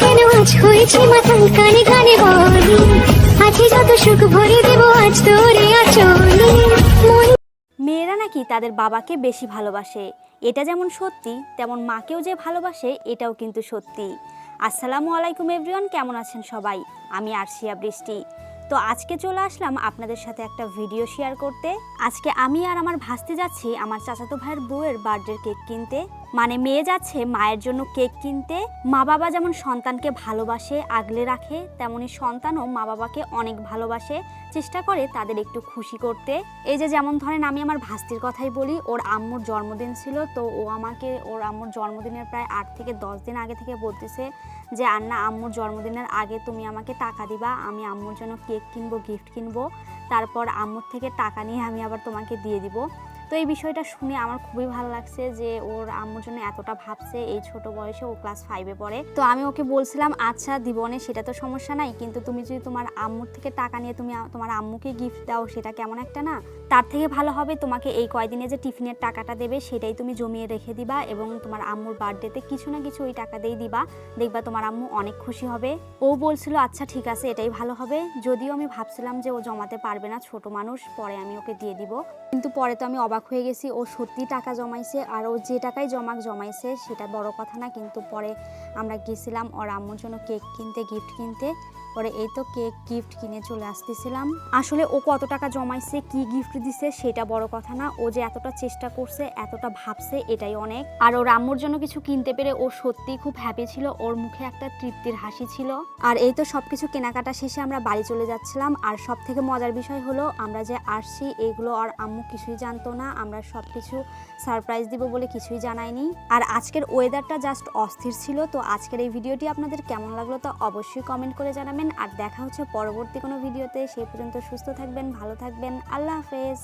কেন আজ কানে কানে বলি? যত সুখ ভরে আজ তোরে মেয়েরা নাকি তাদের বাবাকে বেশি ভালোবাসে। এটা যেমন সত্যি, তেমন মাকেও যে ভালোবাসে, এটাও কিন্তু সত্যি। আসসালামু আলাইকুম এভরিওয়ান কেমন আছেন সবাই? আমি আরশিয়া বৃষ্টি। তো আজকে চলে আসলাম আপনাদের সাথে একটা ভিডিও শেয়ার করতে। আজকে আমি আর আমার ভাসতে যাচ্ছি আমার চাচাতো ভাইয়ের বউয়ের বার্থডে কেক কিনতে। মানে মেয়ে যাচ্ছে, মায়ের জন্য কেক কিনতে। মা বাবা যেমন সন্তানকে ভালোবাসে, আগলে রাখে, তেমনি সন্তানও মা বাবাকে অনেক ভালোবাসে, চেষ্টা করে তাদের একটু খুশি করতে। এই যে যেমন ধরেন আমি আমার ভাস্তির কথাই বলি, ওর আম্মুর জন্মদিন ছিল, তো ও আমাকে, ওর আম্মুর জন্মদিনের প্রায় আট থেকে দশ দিন আগে থেকে বলতেছে যে, আন্না, আম্মুর জন্মদিনের আগে তুমি আমাকে টাকা দিবা, আমি আম্মুর জন্য কেক কিনবো, গিফট কিনবো। তারপর আম্মুর থেকে টাকা নিয়ে আমি আবার তোমাকে দিয়ে দিব। তো এই বিষয়টা শুনে আমার খুবই ভালো লাগছে যে ওর আম্মুর জন্য এতটা ভাবছে এই ছোট বয়সে ও ক্লাস ফাইভে পড়ে। তো আমি ওকে বলছিলাম আচ্ছা দিবনে সেটা তো সমস্যা নাই, কিন্তু তুমি যদি তোমার আম্মুর থেকে টাকা নিয়ে তুমি তোমার আম্মুকে গিফট দাও, সেটা কেমন একটা না? তার থেকে ভালো হবে তোমাকে এই কয়দিনে যে টিফিনের টাকাটা দেবে, সেটাই তুমি জমিয়ে রেখে দিবা এবং তোমার আম্মুর বার্থডেতে কিছু না কিছু ওই টাকা দিয়ে দিবা। দেখবা তোমার আম্মু অনেক খুশি হবে। ও বলছিল আচ্ছা ঠিক আছে, এটাই ভালো হবে। যদিও আমি ভাবছিলাম যে ও জমাতে পারবে না, ছোট মানুষ, পরে আমি ওকে দিয়ে দিব। কিন্তু পরে তো আমি অবাক হয়ে গেছি। ও সত্যি টাকা জমাইছে আর ও যে টাকায় জমাক জমাইছে সেটা বড় কথা না, কিন্তু পরে আমরা গেছিলাম ওর আম্মুর জন্য কেক কিনতে গিফট কিনতে। পরে এই তো কেক গিফট কিনে চলে আসতেছিলাম। আসলে ও কত টাকা জমাইছে, কি গিফট দিছে সেটা বড় কথা না। ও যে এতটা চেষ্টা করছে, এতটা ভাবছে, এটাই অনেক। আর ওর আম্মুর জন্য কিছু কিনতে পেরে ও সত্যিই খুব হ্যাপি ছিল, ওর মুখে একটা তৃপ্তির হাসি ছিল। আর এই তো সবকিছু কেনাকাটা শেষে আমরা বাড়ি চলে যাচ্ছিলাম। আর সব থেকে মজার বিষয় হলো, আমরা যে আসছি, এগুলো আর আম্মু কিছুই জানতো না। আমরা সব কিছু সারপ্রাইজ দিব বলে কিছুই জানাইনি। আর আজকের ওয়েদারটা জাস্ট অস্থির ছিল, তো আজকের এই ভিডিওটি আপনাদের কেমন লাগল তো অবশ্যই কমেন্ট করে জানাবেন। আর দেখা হচ্ছে পরবর্তী কোনো ভিডিওতে সেই পর্যন্ত সুস্থ থাকবেন ভালো থাকবেন। আল্লাহ হাফেজ।